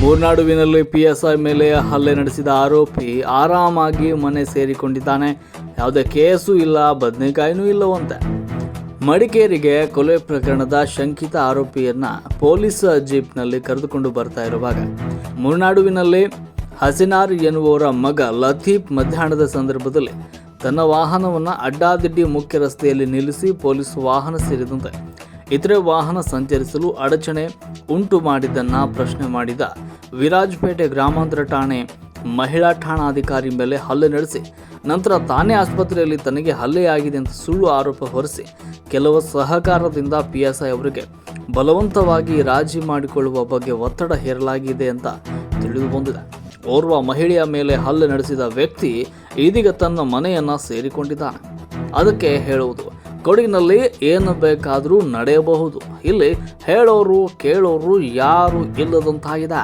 ಮೂರ್ನಾಡುವಿನಲ್ಲಿ PSI ಮೇಲೆ ಹಲ್ಲೆ ನಡೆಸಿದ ಆರೋಪಿ ಆರಾಮಾಗಿ ಮನೆ ಸೇರಿಕೊಂಡಿದ್ದಾನೆ. ಯಾವುದೇ ಕೇಸು ಇಲ್ಲ, ಬದನೆಕಾಯಿನೂ ಇಲ್ಲವಂತೆ. ಮಡಿಕೇರಿಗೆ ಕೊಲೆ ಪ್ರಕರಣದ ಶಂಕಿತ ಆರೋಪಿಯನ್ನ ಪೊಲೀಸ್ ಜೀಪ್ನಲ್ಲಿ ಕರೆದುಕೊಂಡು ಬರ್ತಾ ಇರುವಾಗ, ಮುರ್ನಾಡುವಿನಲ್ಲಿ ಹಸಿನಾರ್ ಎನ್ನುವವರ ಮಗ ಲತೀಫ್ ಮಧ್ಯಾಹ್ನದ ಸಂದರ್ಭದಲ್ಲಿ ತನ್ನ ವಾಹನವನ್ನು ಅಡ್ಡಾದಿಡ್ಡಿ ಮುಖ್ಯ ರಸ್ತೆಯಲ್ಲಿ ನಿಲ್ಲಿಸಿ ಪೊಲೀಸ್ ವಾಹನ ಸೇರಿದಂತೆ ಇತರೆ ವಾಹನ ಸಂಚರಿಸಲು ಅಡಚಣೆ ಉಂಟು ಮಾಡಿದ್ದನ್ನು ಪ್ರಶ್ನೆ ಮಾಡಿದ ವಿರಾಜಪೇಟೆ ಗ್ರಾಮಾಂತರ ಠಾಣೆ ಮಹಿಳಾ ಠಾಣಾಧಿಕಾರಿ ಮೇಲೆ ಹಲ್ಲೆ ನಡೆಸಿ, ನಂತರ ತಾನೇ ಆಸ್ಪತ್ರೆಯಲ್ಲಿ ತನಗೆ ಹಲ್ಲೆಯಾಗಿದೆ ಅಂತ ಸುಳ್ಳು ಆರೋಪ ಹೊರಿಸಿ ಕೆಲವು ಸಹಕಾರದಿಂದ ಪಿಎಸ್ಐ ಅವರಿಗೆ ಬಲವಂತವಾಗಿ ರಾಜಿ ಮಾಡಿಕೊಳ್ಳುವ ಬಗ್ಗೆ ಒತ್ತಡ ಹೇರಲಾಗಿದೆ ಅಂತ ತಿಳಿದು ಬಂದಿದೆ. ಓರ್ವ ಮಹಿಳೆಯ ಮೇಲೆ ಹಲ್ಲೆ ನಡೆಸಿದ ವ್ಯಕ್ತಿ ಇದೀಗ ತನ್ನ ಮನೆಯನ್ನ ಸೇರಿಕೊಂಡಿದ್ದಾನೆ. ಅದಕ್ಕೆ ಹೇಳುವುದು, ಕೊಡಗಿನಲ್ಲಿ ಏನು ಬೇಕಾದರೂ ನಡೆಯಬಹುದು. ಇಲ್ಲಿ ಹೇಳೋರು, ಕೇಳೋರು ಯಾರು ಇಲ್ಲದಂತಾಗಿದೆ.